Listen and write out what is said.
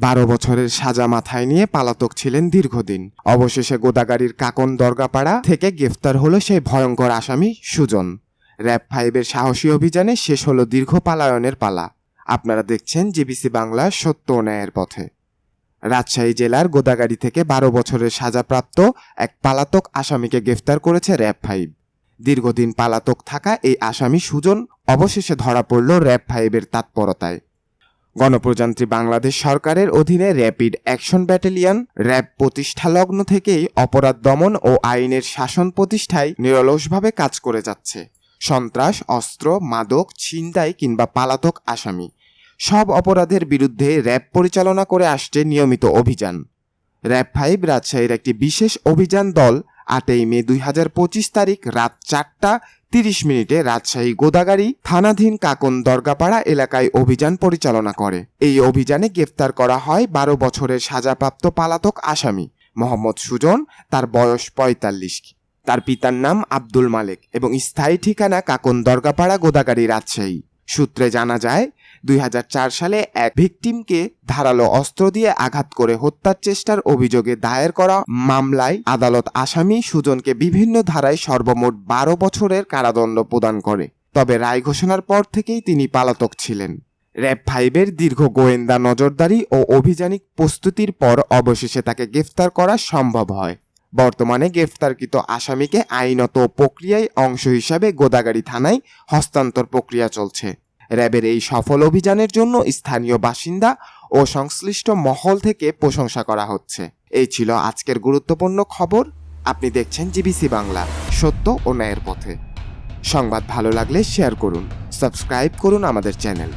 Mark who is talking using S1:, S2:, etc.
S1: বারো বছরের সাজা মাথায় নিয়ে পালাতক ছিলেন দীর্ঘদিন। অবশেষে গোদাগাড়ির কাকন দরগাপাড়া থেকে গ্রেফতার হলো সেই ভয়ঙ্কর আসামি সুজন। র্যাব ফাইভের সাহসী অভিযানে শেষ হলো দীর্ঘ পালায়নের পালা। আপনারা দেখছেন জিবিসি বাংলা সত্য ন্যায়ের পথে। রাজশাহী জেলার গোদাগাড়ি থেকে বারো বছরের সাজাপ্রাপ্ত এক পালাতক আসামিকে গ্রেফতার করেছে র্যাব ফাইভ। দীর্ঘদিন পালাতক থাকা এই আসামি সুজন অবশেষে ধরা পড়ল র্যাব ফাইভের তৎপরতায়। গণপ্রজাতন্ত্রী বাংলাদেশ সরকারের অধীনে র্যাপিড অ্যাকশন ব্যাটালিয়ন, র্যাব প্রতিষ্ঠা লগ্ন থেকেই অপরাধ দমন ও আইনের শাসন প্রতিষ্ঠায় নিরলসভাবে কাজ করে যাচ্ছে। সন্ত্রাস, অস্ত্র, মাদক, ছিনতাই কিংবা পালাতক আসামি, সব অপরাধের বিরুদ্ধে র্যাব পরিচালনা করে আসছে নিয়মিত অভিযান। র্যাব ফাইভ রাজশাহীর একটি বিশেষ অভিযান দল আটই মে দুই হাজার পঁচিশ তারিখ রাত চারটা তিরিশ মিনিটে রাজশাহী গোদাগাড়ি থানাধীন কাকন দরগাপাড়া এলাকায় অভিযান পরিচালনা করে। এই অভিযানে গ্রেফতার করা হয় বারো বছরের সাজাপ্রাপ্ত পালাতক আসামি, মোহাম্মদ সুজন, তার বয়স পঁয়তাল্লিশ। তার পিতার নাম আব্দুল মালেক এবং স্থায়ী ঠিকানা কাকন দরগাপাড়া গোদাগাড়ি রাজশাহী। সূত্রে জানা যায় দুই হাজার চার সালে এক ভিকটিমকে ধারালো অস্ত্র দিয়ে আঘাত করে হত্যার চেষ্টার অভিযোগে দায়ের করা মামলায় আদালত আসামি সুজনকে বিভিন্ন ধারায় সর্বমোট বারো বছরের কারাদণ্ড প্রদান করে। তবে রায় ঘোষণার পর থেকেই তিনি পালাতক ছিলেন। র্যাব ফাইভের দীর্ঘ গোয়েন্দা নজরদারি ও অভিযানিক প্রস্তুতির পর অবশেষে তাকে গ্রেফতার করা সম্ভব হয়। বর্তমানে গ্রেফতারকৃত আসামিকে আইনত প্রক্রিয়ায় অংশ হিসাবে গোদাগাড়ি থানায় হস্তান্তর প্রক্রিয়া চলছে। র্যাবের এই সফল অভিযানের জন্য স্থানীয় বাসিন্দা ও সংশ্লিষ্ট মহল থেকে প্রশংসা করা হচ্ছে। এই ছিল আজকের গুরুত্বপূর্ণ খবর। আপনি দেখছেন জিবিসি বাংলা, সত্য ও ন্যায়ের পথে। সংবাদ ভালো লাগলে শেয়ার করুন, সাবস্ক্রাইব করুন আমাদের চ্যানেল।